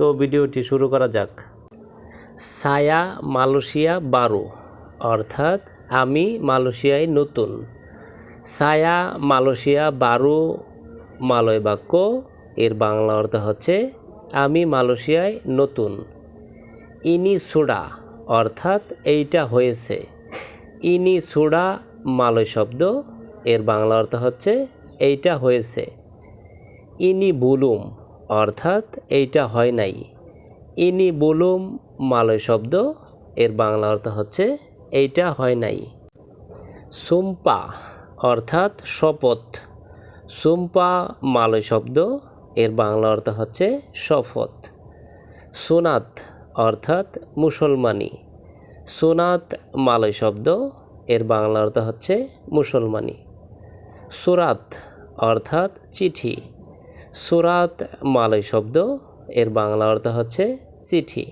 তো ভিডিওটি শুরু করা যাক। সায়া মালয়েশিয়া বারো, অর্থাৎ আমি মালয়েশিয়ায় নতুন। সায়া মালয়েশিয়া বারো, মালয় বাক্য, এর বাংলা অর্থ হচ্ছে, আমি মালয়েশিয়ায় নতুন। ইনি সুডা অর্থাৎ এইটা হয়েছে। ইনি সুডা মালয় শব্দ, এর বাংলা অর্থ হচ্ছে, এইটা হয়েছে। ইনি বুলুম অর্থাৎ এইটা হয় নাই। ইনি বুলুম মালয় শব্দ, এর বাংলা অর্থ হচ্ছে এইটা হয় নাই। সুম্পা অর্থাৎ শপথ। সুম্পা মালয় শব্দ, এর বাংলা অর্থ হচ্ছে শপথ। সোনাত অর্থাৎ মুসলমানি। সোনাত মালয় শব্দ, এর বাংলা অর্থ হচ্ছে মুসলমানি। সুরাত অর্থাৎ চিঠি। সুরাত মালয় শব্দ, এর বাংলা অর্থ হচ্ছে চিঠি।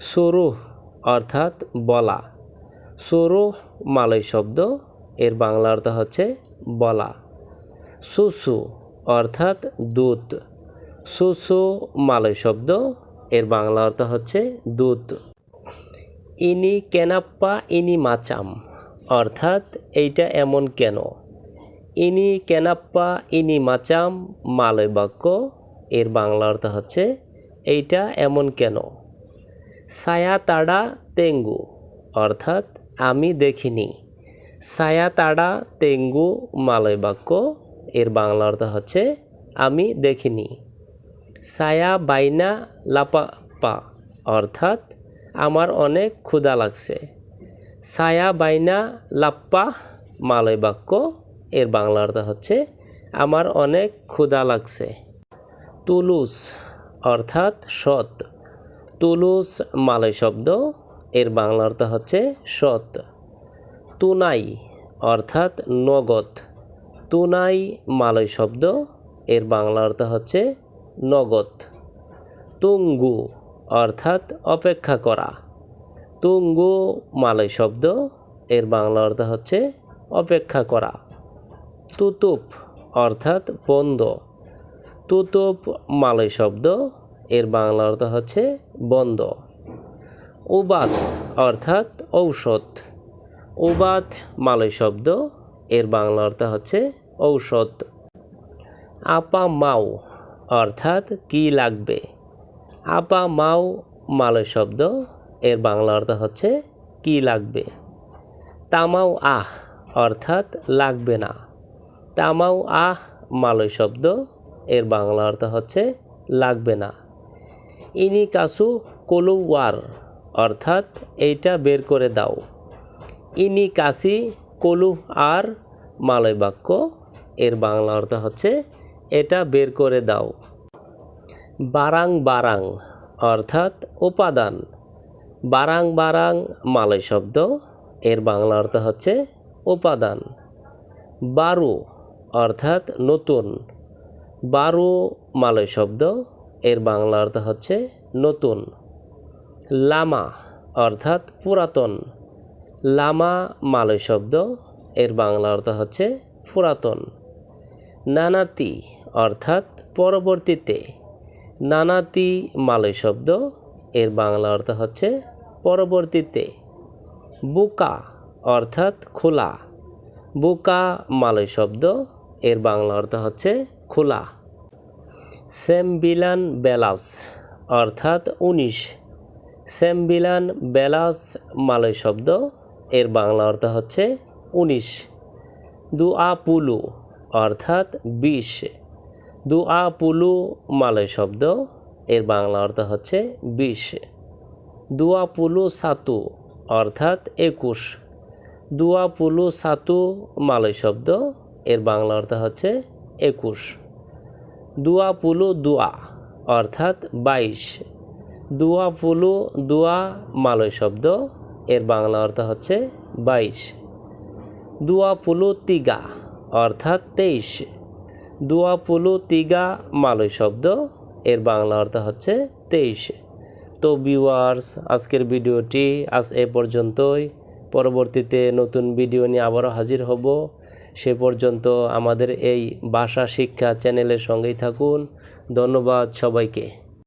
সুরুহ অর্থাৎ বলা। সুরুহ মালয় শব্দ, এর বাংলা অর্থ হচ্ছে বলা। সুসু অর্থাৎ দুধ সুসু মালয় শব্দ, এর বাংলা অর্থ হচ্ছে দুধ ইনি কেনাপ্পা, ইনি মাচাম। অর্থাৎ এইটা এমন কেন? ইনি কেনাপ্পা, ইনি মাচাম, মালয় বাক্য, এর বাংলা অর্থ হচ্ছে, এইটা এমন কেন? সায়া তাড়া তেঙ্গু, অর্থাৎ, আমি দেখিনি। সায়া তাড়া তেঙ্গু, মালয় বাক্য, এর বাংলা অর্থ হচ্ছে, আমি দেখিনি। সায়া বাইনা লাপাপা অর্থাৎ, আমার অনেক ক্ষুধা লাগছে। সায়া বাইনা লাপ্পা, মালয় বাক্য এর বাংলা অর্থ হচ্ছে, আমার অনেক ক্ষুধা লাগছে। তুলুস অর্থাৎ সৎ। তুলুস মালয় শব্দ, এর বাংলা অর্থ হচ্ছে সৎ। তুনাই অর্থাৎ নগদ। তুনাই মালয় শব্দ, এর বাংলা অর্থ হচ্ছে নগদ। তুঙ্গু অর্থাৎ অপেক্ষা করা। তুঙ্গু মালয় শব্দ, এর বাংলা অর্থ হচ্ছে অপেক্ষা করা। তুতুপ, অর্থাৎ বন্ধ। তুতুপ মালয় শব্দ, এর বাংলা অর্থ হচ্ছে বন্ধ। উবাত, অর্থাৎ ঔষধ। উবাত মালয় শব্দ, এর বাংলা অর্থ হচ্ছে ঔষধ। আপা মাও, অর্থাৎ কি লাগবে? আপা মাও মালয় শব্দ, এর বাংলা অর্থ হচ্ছে কি লাগবে? তামাও আহ, অর্থাৎ লাগবে না। তামাও আহ মালয় শব্দ, এর বাংলা অর্থ হচ্ছে লাগবে না। ইনি কাসু কলুওয়ার অর্থাৎ এইটা বের করে দাও। ইনি কাসি কলু আর মালয় বাক্য, এর বাংলা অর্থ হচ্ছে এটা বের করে দাও। বারাং বারাং, অর্থাৎ উপাদান। বারাং বারাং মালয় শব্দ, এর বাংলা অর্থ হচ্ছে উপাদান। বারু অর্থাৎ নতুন। বারু মালয় শব্দ, এর বাংলা অর্থ হচ্ছে নতুন। লামা অর্থাৎ পুরাতন। লামা মালয় শব্দ, এর বাংলা অর্থ হচ্ছে পুরাতন। নানাতি অর্থাৎ পরবর্তীতে। নানাতি মালয় শব্দ, এর বাংলা অর্থ হচ্ছে পরবর্তীতে। বুকা অর্থাৎ খোলা। বুকা মালয় শব্দ এর বাংলা অর্থ হচ্ছে খোলা। সেমবিলান বেলাস অর্থাৎ উনিশ। সেমবিলান বেলাস মালয় শব্দ, এর বাংলা অর্থ হচ্ছে উনিশ। দুআ পুলু অর্থাৎ বিশ। দুআ পুলু মালয় শব্দ, এর বাংলা অর্থ হচ্ছে বিশ। দুয়া পুলু সাতু অর্থাৎ একুশ। দুয়া পুলু সাতু মালয় শব্দ এর বাংলা অর্থ হচ্ছে একুশ। দুয়া পুলু দুয়া, অর্থাৎ বাইশ। দুয়া পুলু দুয়া মালয় শব্দ, এর বাংলা অর্থ হচ্ছে বাইশ। দুয়া পুলু তিগা, অর্থাৎ তেইশ। দুয়া পুলু তিগা মালয় শব্দ, এর বাংলা অর্থ হচ্ছে তেইশ। তো ভিউয়ার্স, আজকের ভিডিওটি আজ এ পর্যন্তই। পরবর্তীতে নতুন ভিডিও নিয়ে আবারও হাজির হব। সে পর্যন্ত আমাদের এই ভাষা শিক্ষা চ্যানেলের সঙ্গেই থাকুন। ধন্যবাদ সবাইকে।